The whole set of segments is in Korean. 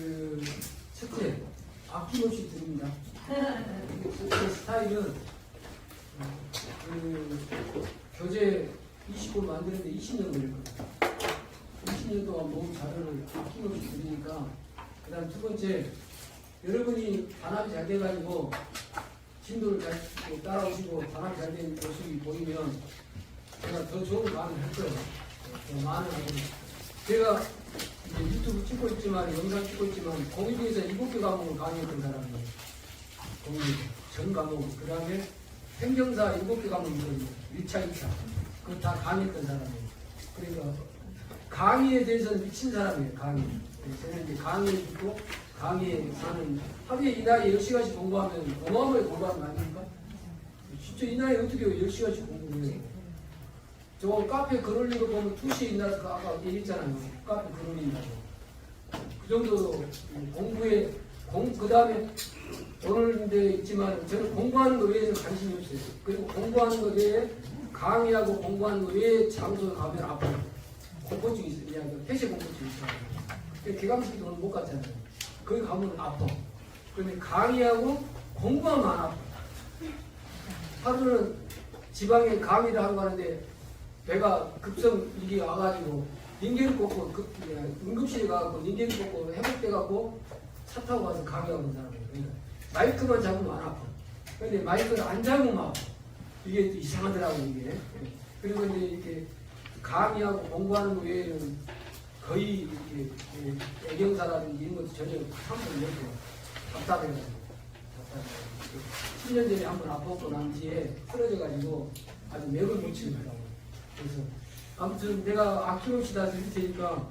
그 첫째 아낌없이 드립니다. 제 스타일은 어, 그 교재 20권 만드는데 20년 걸렸거든요. 20년 동안 모은 자료를 아낌없이 드리니까 그 다음 두 번째 여러분이 반합이 잘 돼가지고 진도를 잘 따라오시고 반합이 잘 된 모습이 보이면 제가 더 좋은 마음을 할 거예요. 더 많은 하고 제가 유튜브 찍고 있지만 영상 찍고 있지만 공익에서 일곱 개 과목을 강의했던 사람이에요. 공익 전 과목 그 다음에 행정사 일곱 개 과목 있거든요. 1차, 2차 그거 다 강의했던 사람이에요. 그러니까 강의에 대해서는 미친 사람이에요. 강의. 저는 이제 강의에 듣고 강의에 사는 하루에 이 나이에 10시간씩 공부하면 어마어마하게 공부하는 거 아닙니까? 진짜 이 나이에 어떻게 10시간씩 공부해요? 저 카페 글거 보면 2시에 일어나서 그 아까 얘기했잖아요. 카페 글 올린다고. 그 정도로 공부에, 공, 그 다음에 오늘 데 있지만 저는 공부하는 거 외에는 관심이 없어요. 그리고 공부하는 거 외에 강의하고 공부하는 거 외에 장소에 가면 아파요. 공포증이 있어요. 그냥 폐쇄 공포증이 있어요. 개강식도 오늘 못 갔잖아요. 거기 가면 아파. 그런데 강의하고 공부하면 안 아파. 하루는 지방에 강의를 하고 가는데 배가 급성 이게 와가지고 닌게를 꽂고 급, 응급실에 가고 닌게를 꽂고 회복돼갖고 차 타고 가서 강의하고 있는 사람이에요. 그러니까 마이크만 잡으면 안 아파. 근데 마이크를 안 잡으면. 이게 또 이상하더라고 이게. 그리고 이제 이렇게 강의하고 공부하는 거 외에는 거의 이렇게 애경사라든지 이런 것도 전혀 한번 못해요. 답답해가지고. 답답해가지고. 10년 전에 한 번 아팠고 난 뒤에 쓰러져가지고 아주 맥을 못 치더라고요. 아무튼 내가 아낌없이 다 드릴 테니까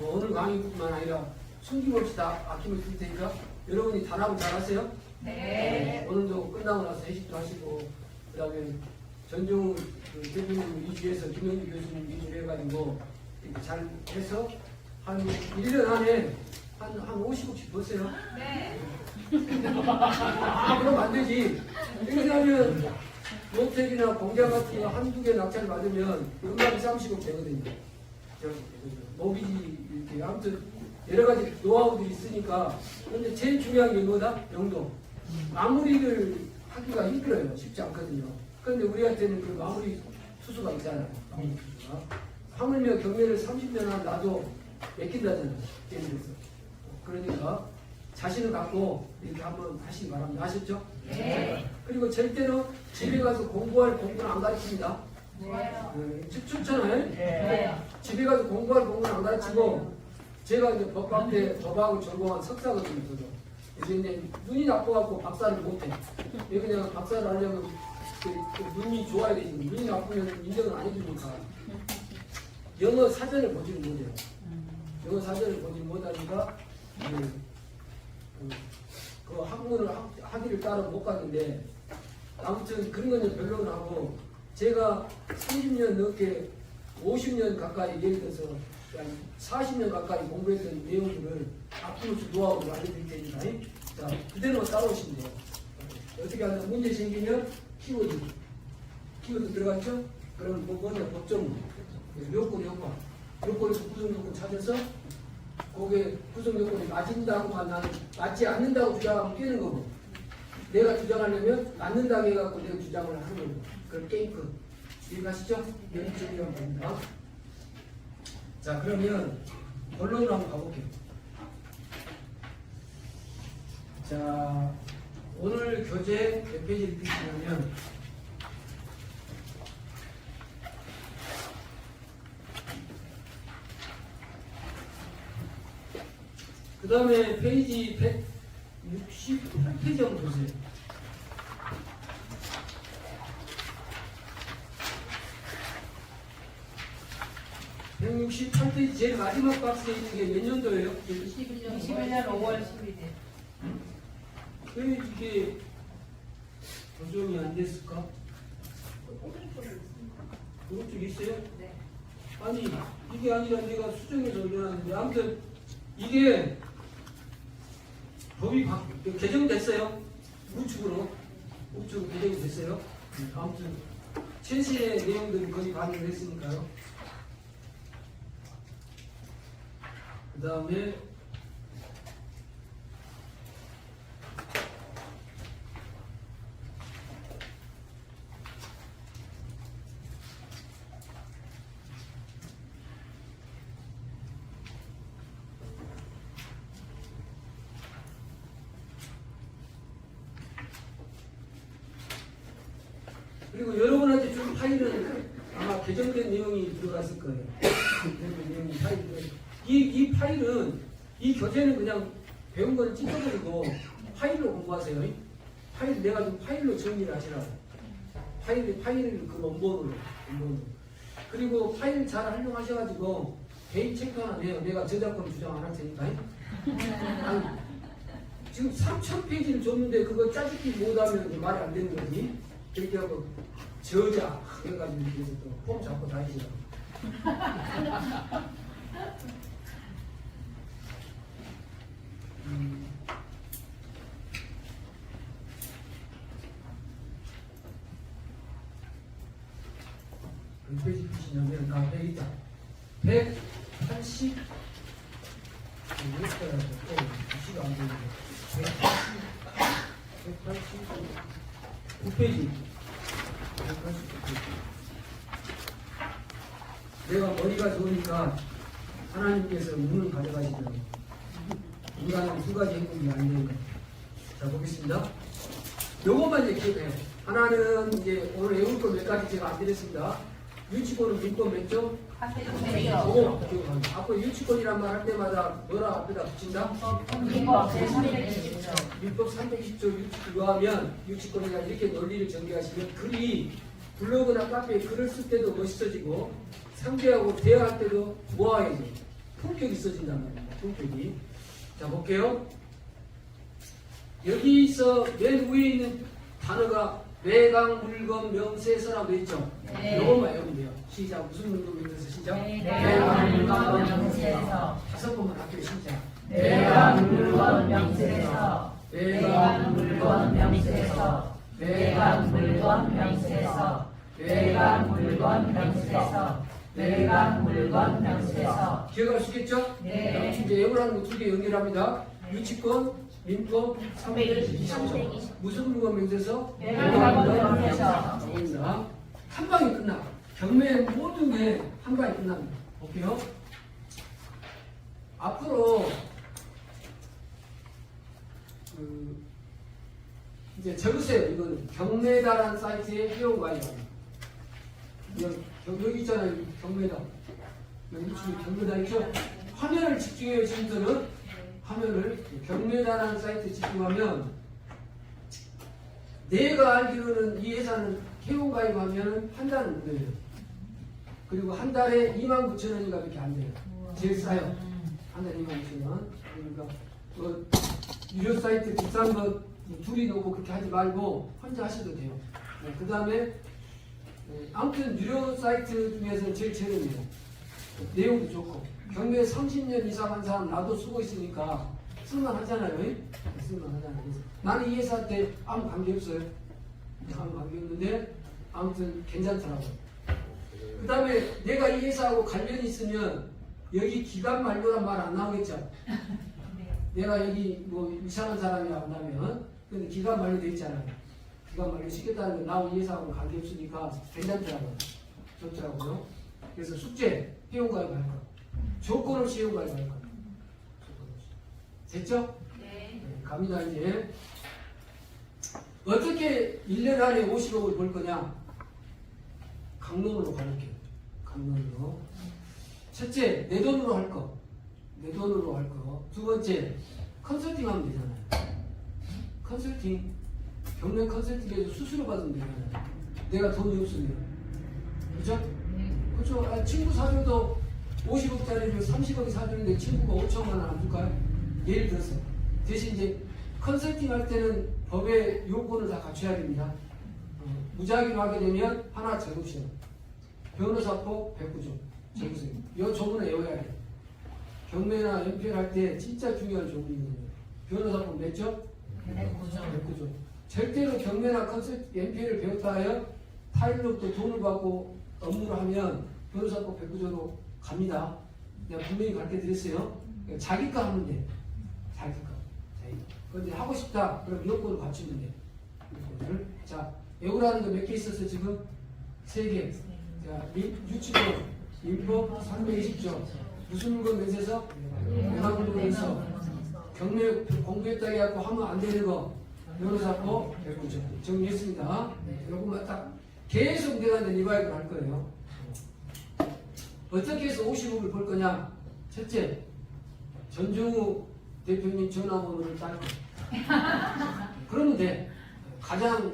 뭐 오늘 강의뿐만 아니라 숨김없이 다 아낌없이 드릴 테니까 여러분이 단합을 잘 하세요? 네. 오늘도 끝나고 나서 회식도 하시고 그다음에 전종우 그 대표님 위주에서 김영주 교수님 위주로 해가지고 이렇게 잘 해서 한 1년 안에 한, 한 50억씩 버세요. 네. 아, 그럼 안 되지. 이렇게 하면 모텔이나 공장 같은 거 한두 개 낙찰 받으면 금방 30억 되거든요. 저, 모비지 이렇게 아무튼 여러 가지 노하우들이 있으니까 근데 제일 중요한 게 뭐다? 용도. 마무리를 하기가 힘들어요. 쉽지 않거든요. 그런데 우리한테는 그 마무리 투수가 있잖아요. 마무리 투수가. 하물며 경매를 30년 한 나도 맡긴다잖아요. 들어서. 그러니까 자신을 갖고 이렇게 한번 하시기 바랍니다. 아셨죠? 네. 그리고 절대로 집에 가서 공부할 공부는 안 가르칩니다. 좋아요. 네, 좋- 좋잖아요. 네. 집에 가서 공부할 공부는 안 가르치고 제가 이제 법학대 법학을 전공한 석사거든요. 저도. 그래서 이제 눈이 나빠갖고 박사를 못해. 왜 그냥 박사를 하려면 그, 그 눈이 좋아야 되지. 눈이 나쁘면 인정을 안 해주니까. 영어 사전을 보지를 못해요. 영어 사전을 보지 못하니까 그, 그, 그 학문을 학, 학위를 따로 못 갔는데 아무튼 그런 거는 별로는 하고 제가 30년 넘게 50년 가까이 예를 들어서 한 40년 가까이 공부했던 내용들을 앞으로서 노하우를 알려드릴 테니까 자 그대로 따라오시면 돼요. 어떻게 하면 문제 생기면 키워드 키워드 들어갔죠? 뭐 뭐냐 법정 요건 요건. 요건에서 구성 요건 찾아서 거기에 구성 요건이 맞은다고만 나는 맞지 않는다고 주장하면 깨는 거고. 내가 주장하려면 맞는다고 해갖고 내가 주장을 하는 거고 그걸 게임 끝 이해가시죠? 연습이라고 합니다. 자 그러면 본론으로 한번 가볼게요. 자 오늘 교재 몇 페이지를 펴시냐면 그 다음에 페이지 168페이지 한번 보세요. (168페이지) 제일 마지막 박스에 있는 게 몇 년도예요? 21년 21년 5월 11일. 왜 이게 조정이 안 됐을까? 오른쪽 있어요? 네. 아니 이게 아니라 내가 수정해서 올려놨는데 아무튼 이게 법이 바, 개정됐어요? 우측으로. 우측으로 개정이 됐어요? 음, 아무튼 최신의 내용들이 거의 반영을 했으니까요. 그 다음에 그리고 여러분한테 준 파일은 아마 개정된 내용이 들어갔을 거예요. 개정된 내용이 파일 이, 이 파일은 이 교재는 그냥 배운 거를 찢어버리고 파일로 공부하세요. 파일 내가 좀 파일로 정리를 하시라고. 파일 파일을 그 원본으로 원본으로. 그리고 파일 잘 활용하셔가지고 개인 체크 하나 내요. 내가 저작권 주장 안 할 테니까. 지금 3천 페이지를 줬는데 그거 짜집기 못하면 말이 안 되는 거지. 그렇게 하고 저자 해가지고 이렇게 또폼 잡고 다니시라고. 음. 몇 페이지 피시냐면 나 여기 있다. 180몇 페이지야 또 시가 안 되는데 189페 이지 189페이지 내가 머리가 좋으니까 하나님께서 운을 가져가시더라고요. 인간은 두 가지 행동이 안 거. 자, 보겠습니다. 요것만 이제 기억해요. 하나는 이제 오늘 외울 거 몇 가지 제가 안 드렸습니다. 유치권은 민법 몇 점? 하세요. 그거 기억합니다. 앞으로 유치권이란 말 할 때마다 뭐라 앞에다 붙인다? 민법 제320조. 민법 320조 유치권 하면 유치권이라 이렇게 논리를 전개하시면 글이 블로그나 카페에 글을 쓸 때도 멋있어지고 상대하고 대화할 때도 모아야지 품격이 있어진단 말이에요. 품격이. 자 볼게요. 여기서 맨 위에 있는 단어가 매강 물건 명세서라고 있죠. 네. 이것만 외우면 돼요. 시작 무슨 운동이면서 시작. 매강 물건 명세서. 다섯 번만 학교 시작. 매강 물건 명세서. 매강 물건 명세서. 매강 물건 명세서. 매강 물건 명세서. 매강 물건 명세서. 기억할 수 있겠죠? 네. 이제 외우라는 거 두 개 연결합니다. 유치권, 민법, 320조. 무슨 물건 명세서? 매강 물건 명세서. 정입니다. 한 방에 끝나. 경매 모든 게 한 방에 끝납니다. 볼게요. 앞으로 그 이제 적으세요. 이거는 경매다라는 사이트에 회원 가입. 여기, 여기 있잖아요. 경매다. 여기 지금 경매다 있죠? 화면을 집중해요. 지금부터는 화면을 경매다라는 사이트에 집중하면 내가 알기로는 이 회사는 회원가입하면 한 달은 무료예요. 그리고 한 달에 2만 9천 원인가 밖에 안 돼요. 제일 싸요. 한 달에 2만 9천 원. 그러니까 그 유료 사이트 비싼 거 둘이 놓고 그렇게 하지 말고 혼자 하셔도 돼요. 그 다음에 아무튼 유료 사이트 중에서 제일 저렴해요. 내용도 좋고 경매 30년 이상 한 사람 나도 쓰고 있으니까 쓸만 하잖아요. 쓸만 하잖아요. 그래서 나는 이 회사한테 아무 관계 없어요. 아무 관계 없는데 아무튼 괜찮더라고요. 그 다음에 내가 이 회사하고 관련이 있으면 여기 기간 만료란 말 안 나오겠죠? 내가 여기 뭐 이상한 사람이 안 나면 근데 기간 만료돼 있잖아요. 기간 만료 시켰다는 건 나하고 이 회사하고 관계 없으니까 괜찮더라고요. 좋더라고요. 그래서 숙제 회원가입 할 거. 조건 없이 회원가입 할 거. 조건 없이. 됐죠? 네. 네, 갑니다 이제. 어떻게 1년 안에 50억을 벌 거냐? 강론으로 가르쳐요. 강론으로. 첫째, 내 돈으로 할 거. 내 돈으로 할 거. 두 번째, 컨설팅 하면 되잖아요. 컨설팅. 경매 컨설팅에서 수수료 받으면 되잖아요. 내가 돈이 없으면. 그죠? 그렇죠. 아, 친구 사줘도 50억짜리를 30억이 사주는데 친구가 5천만 원 안 줄까요? 예를 들어서. 대신 이제 컨설팅 할 때는 법의 요건을 다 갖춰야 됩니다. 어, 무작위로 하게 되면 하나 적읍시다. 변호사법 109조. 적으세요. 이 조문을 외워야 돼요. 경매나 연필 할 때 진짜 중요한 조문이거든요. 변호사법 몇 조? 109조. 절대로 경매나 컨설팅 연필을 배웠다 하여 타일로부터 돈을 받고 업무를 하면 변호사법 109조로 갑니다. 내가 분명히 가르쳐 드렸어요. 자기 거 하면 돼. 자기 거. 그런데 하고 싶다. 그럼 요건을 갖추면 돼. 요건을. 자, 외우라는 거 몇 개 있었어, 지금? 세 개. 자, 민, 유치권, 민법 320조. 무슨 물건 면세서? 외곽 물건에서. 경매 공부했다 해갖고 하면 안 되는 거. 변호사법 109조. 정리했습니다. 요것만 딱 계속 내가 이제 리바이브를 할 거예요. 어떻게 해서 50억을 벌 거냐? 첫째, 전종우 대표님 전화번호를 딸 거야. 그러면 돼. 가장,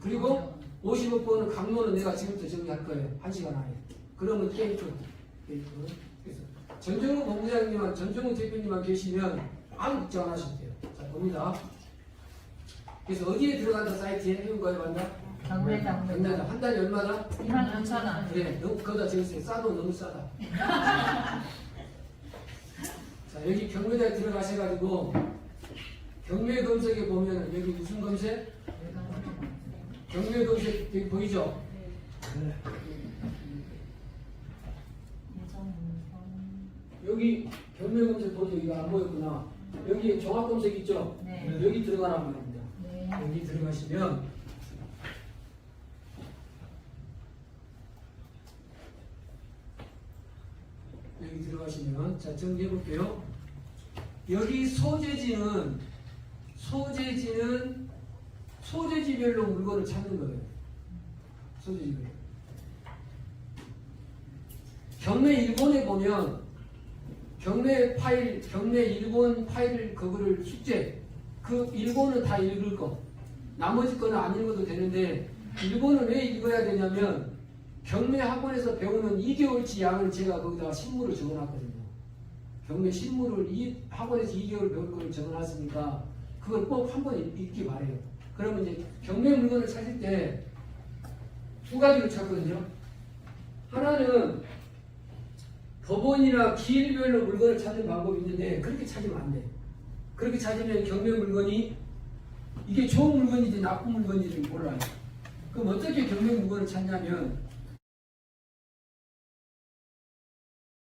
그리고 50억 번은 강론은 내가 지금부터 정리할 거예요. 한 시간 안에. 그러면 게임 좀. 게임 좀. 그래서 전종우 본부장님만, 전종우 대표님만 계시면 아무 걱정 안 하셔도 돼요. 자, 봅니다. 그래서 어디에 들어간다 사이트에 해운가에 간다? 경매장 경매장 한 달에 얼마나? 2만 6천 원. 그래, 너무 거기다 적으세요. 싸도 너무 싸다. 자, 여기 경매장에 들어가셔가지고 경매 검색에 보면 여기 무슨 검색? 경매 검색 여기 보이죠? 여기 경매 검색 보죠? 이거 안 보였구나. 여기 종합 검색 있죠? 네. 여기 들어가란 말입니다. 네. 여기 들어가시면 여기 들어가시면 자 정리해 볼게요. 여기 소재지는 소재지는 소재지별로 물건을 찾는 거예요. 소재지별로. 경매 일본에 보면 경매 파일, 경매 일본 파일 그거를 숙제 그 일본은 다 읽을 거 나머지 거는 안 읽어도 되는데 일본은 왜 읽어야 되냐면 경매 학원에서 배우는 2개월치 양을 제가 거기다가 신문을 적어놨거든요. 경매 신문을 이 학원에서 2개월 배울 걸 적어놨으니까 그걸 꼭 한 번 읽기 바래요. 그러면 이제 경매 물건을 찾을 때 두 가지로 찾거든요. 하나는 법원이나 기일별로 물건을 찾는 방법이 있는데 그렇게 찾으면 안 돼. 그렇게 찾으면 경매 물건이 이게 좋은 물건인지 나쁜 물건인지 몰라요. 그럼 어떻게 경매 물건을 찾냐면